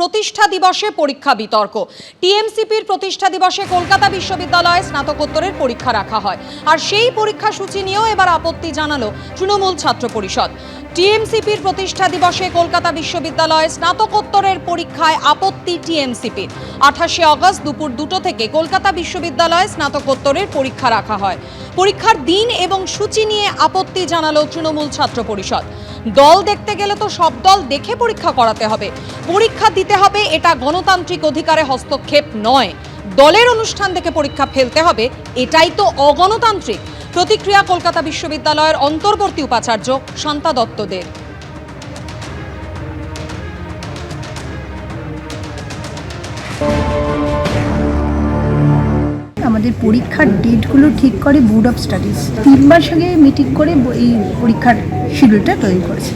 প্রতিষ্ঠা দিবসে পরীক্ষা বিতর্ক। টিএমসিপির প্রতিষ্ঠা দিবসে কলকাতা বিশ্ববিদ্যালয়ে স্নাতকোত্তরের পরীক্ষা রাখা হয়। আর সেই পরীক্ষা সূচি নিয়েও এবার আপত্তি জানালো তৃণমূল ছাত্র পরিষদ। টিএমসিপির প্রতিষ্ঠা দিবসে কলকাতা বিশ্ববিদ্যালয়ে স্নাতকোত্তরের পরীক্ষায় আপত্তি টিএমসিপির। আঠাশে অগস্ট দুপুর দুটো থেকে কলকাতা বিশ্ববিদ্যালয়ে স্নাতকোত্তরের পরীক্ষা রাখা হয়। পরীক্ষার দিন এবং সূচি নিয়ে আপত্তি জানালো তৃণমূল ছাত্র পরিষদ। দল দেখতে গেলে তো সব দল দেখে পরীক্ষা করাতে হবে। পরীক্ষা দিতে হবে এটা গণতান্ত্রিক অধিকারে হস্তক্ষেপ নয়। দলের অনুষ্ঠান দেখে পরীক্ষা ফেলতে হবে, এটাই তো অগণতান্ত্রিক। প্রতিক্রিয়া কলকাতা বিশ্ববিদ্যালয়ের অন্তর্বর্তী উপাচার্য শান্তা দত্তদের আমাদের পরীক্ষার ডেটগুলো ঠিক করে বোর্ড অফ স্টাডিজ তিন মাস আগে মিটিং করে এই পরীক্ষার শিডিউলটা তৈরি করেছে।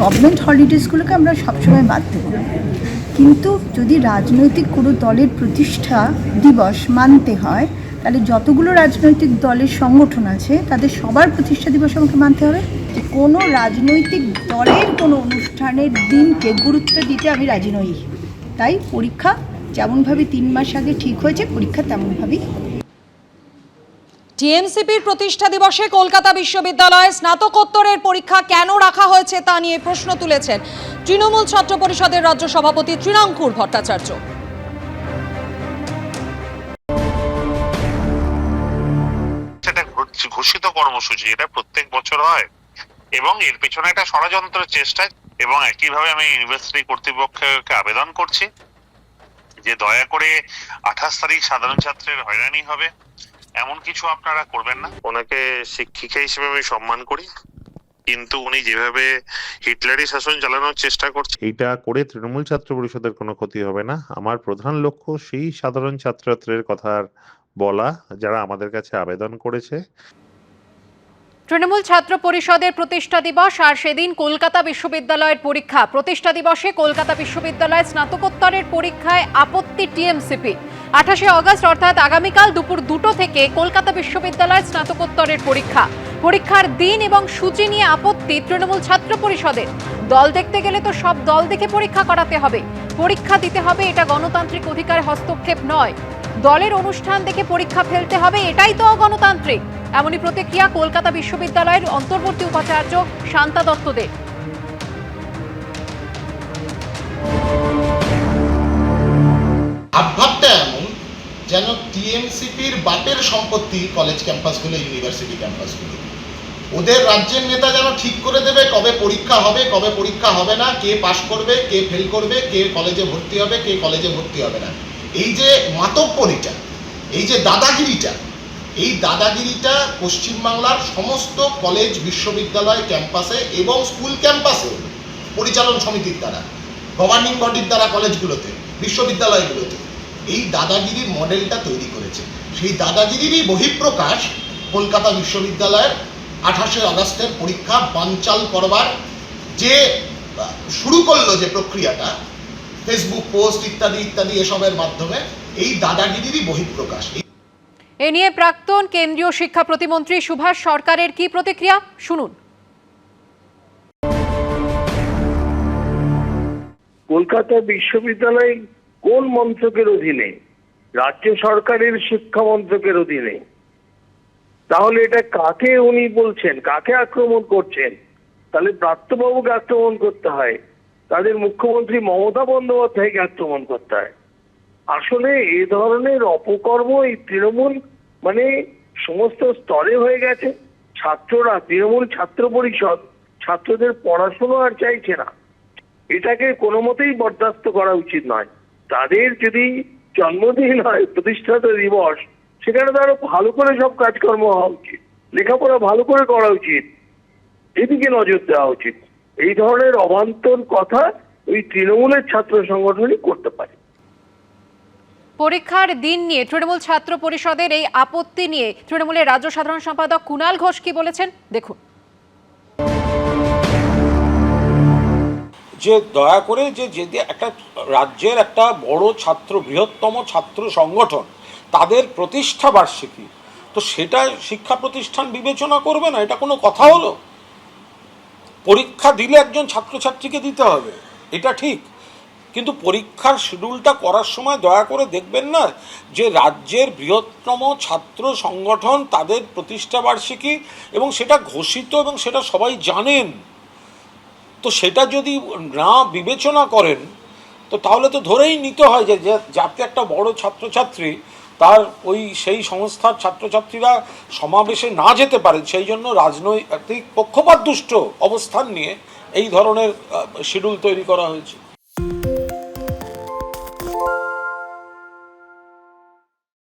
গভর্নমেন্ট হলিডেজগুলোকে আমরা সবসময় বাদ দেব। কিন্তু যদি রাজনৈতিক কোনো দলের প্রতিষ্ঠা দিবস মানতে হয় তাহলে যতগুলো রাজনৈতিক দলের সংগঠন আছে, তাদের সবার প্রতিষ্ঠা দিবস আমাকে মানতে হবে। যে কোনো রাজনৈতিক দলের কোনো অনুষ্ঠানের দিনকে গুরুত্ব দিতে আমি রাজি নই। তাই পরীক্ষা যেমনভাবে তিন মাস আগে ঠিক হয়েছে, পরীক্ষা তেমনভাবেই। টিএমসিপির প্রতিষ্ঠা দিবসে কলকাতা বিশ্ববিদ্যালয়ে স্নাতকোত্তরের পরীক্ষা কেন রাখা হয়েছে তা নিয়ে প্রশ্ন তুলেছেন তৃণমূল ছাত্র পরিষদের রাজ্য সভাপতি তৃণাঙ্কুর ভট্টাচার্য। ঘোষিত কর্মসূচি এটা প্রত্যেক বছর হয়। এবং এর পেছনে একটা ষড়যন্ত্রের চেষ্টা এবং একইভাবে আমি ইউনিভার্সিটি কর্তৃপক্ষকে আবেদন করছি যে দয়া করে আঠাশ তারিখ সাধারণ ছাত্রের হয়রানি হবে। এমন কিছু আপনারা করবেন না। ওনাকে শিক্ষিকা হিসেবে আমি সম্মান করি কিন্তু উনি যেভাবে হিটলারি শাসন চালানোর চেষ্টা করছে এইটা করে তৃণমূল ছাত্র পরিষদের কোনো ক্ষতি হবে না। আমার প্রধান লক্ষ্য সেই সাধারণ ছাত্রছাত্রীর কথার বলা, যারা আমাদের কাছে আবেদন করেছে। তৃণমূল ছাত্র পরিষদের প্রতিষ্ঠা দিবস আর সেদিন কলকাতা বিশ্ববিদ্যালয়ের পরীক্ষা। প্রতিষ্ঠা দিবসে কলকাতা বিশ্ববিদ্যালয়ের স্নাতকোত্তরের পরীক্ষায় আপত্তি টিএমসিপি। আঠাশে অগস্ট, অর্থাৎ আগামীকাল দুপুর দুটো থেকে কলকাতা বিশ্ববিদ্যালয়ের স্নাতকোত্তরের পরীক্ষা। পরীক্ষার দিন এবং সূচি নিয়ে আপত্তি তৃণমূল ছাত্র পরিষদের। দল দেখতে গেলে তো সব দল দেখে পরীক্ষা করাতে হবে। পরীক্ষা দিতে হবে এটা গণতান্ত্রিক অধিকার হস্তক্ষেপ নয়। দলের অনুষ্ঠান দেখে পরীক্ষা ফেলতে হবে, এটাই তো অগণতান্ত্রিক এমনই প্রতিক্রিয়া কলকাতা বিশ্ববিদ্যালয়ের অন্তর্বর্তী উপাচার্য শান্তা দত্তদের। ভাবভাবটা এমন, যেন টিএমসিপির বাপের সম্পত্তি কলেজ ক্যাম্পাসগুলো ইউনিভার্সিটি ক্যাম্পাসগুলো ওদের রাজ্যের নেতা যেন ঠিক করে দেবে কবে পরীক্ষা হবে, কবে পরীক্ষা হবে না, কে পাশ করবে, কে ফেল করবে, কে কলেজে ভর্তি হবে, কে কলেজে ভর্তি হবে না। এই যে মাতব্বরিটা, এই যে দাদাগিরিটা, এই দাদাগিরিটা পশ্চিমবাংলার সমস্ত কলেজ, বিশ্ববিদ্যালয় ক্যাম্পাসে এবং স্কুল ক্যাম্পাসে পরিচালন সমিতির দ্বারা, গভর্নিং বডির দ্বারা কলেজগুলোতে, বিশ্ববিদ্যালয়গুলোতে এই দাদাগিরির মডেলটা তৈরি করেছে। সেই দাদাগিরিরই বহিঃপ্রকাশ কলকাতা বিশ্ববিদ্যালয়ের আঠাশে আগস্টের পরীক্ষা বানচাল করবার যে শুরু করল যে প্রক্রিয়াটা ফেসবুক পোস্ট ইত্যাদি ইত্যাদি এসবের মাধ্যমে এই দাদাগিরিরই বহিঃপ্রকাশ। এ নিয়ে প্রাক্তন কেন্দ্রীয় শিক্ষা প্রতিমন্ত্রী সুভাষ সরকারের কি প্রতিক্রিয়া? শুনুন। কলকাতা বিশ্ববিদ্যালয় কোন মন্ত্রকের অধীনে? রাজ্য সরকারের শিক্ষা মন্ত্রকের অধীনে। তাহলে এটা কাকে উনি বলছেন? কাকে আক্রমণ করছেন? তাহলে প্রাপ্তবাবুকে আক্রমণ করতে হয়। তাদের মুখ্যমন্ত্রী মমতা বন্দ্যোপাধ্যায়কে আক্রমণ করতে হয়। আসলে এ ধরনের অপকর্ম এই তৃণমূল মানে সমস্ত স্তরে হয়ে গেছে। ছাত্ররা, তৃণমূল ছাত্র পরিষদ, ছাত্রদের পড়াশুনো আর চাইছে না। এটাকে কোনো মতেই বরদাস্ত করা উচিত নয়। তাদের যদি জন্মদিন হয়, প্রতিষ্ঠাতা দিবস, সেখানে তো আরও ভালো করে সব কাজকর্ম হওয়া উচিত। লেখাপড়া ভালো করে করা উচিত। এদিকে নজর দেওয়া উচিত। এই ধরনের অবান্তর কথা ওই তৃণমূলের ছাত্র সংগঠনই করতে পারে। পরীক্ষার দিন নিয়ে তৃণমূল ছাত্র পরিষদের এই আপত্তি নিয়ে তৃণমূলের রাজ্য সাধারণ সম্পাদক কুণাল ঘোষ কি বলেছেন? দেখুন। যে দয়া করে যে যদি একটা রাজ্যের একটা বড় ছাত্র বৃহত্তম ছাত্র সংগঠন তাদের প্রতিষ্ঠা বার্ষিকী তো সেটা শিক্ষা প্রতিষ্ঠান বিবেচনা করবে না? এটা কোনো কথা হলো? পরীক্ষা দিলে একজন ছাত্রছাত্রীকে দিতে হবে। এটা ঠিক। কিন্তু পরীক্ষার শিডিউলটা করার সময় দয়া করে দেখবেন না যে রাজ্যের বৃহত্তম ছাত্র সংগঠন তাদের প্রতিষ্ঠা বার্ষিকী এবং সেটা ঘোষিত এবং সেটা সবাই জানেন। তো সেটা যদি না বিবেচনা করেন, তো তাহলে তো ধরেই নিতে হয় যে যাতে একটা বড় ছাত্রছাত্রী তার ওই সেই সংস্থার ছাত্রছাত্রীরা সমাবেশে না যেতে পারে, সেই জন্য রাজনৈতিক পক্ষপাতদুষ্ট অবস্থান নিয়ে এই ধরনের শিডিউল তৈরি করা হয়েছে।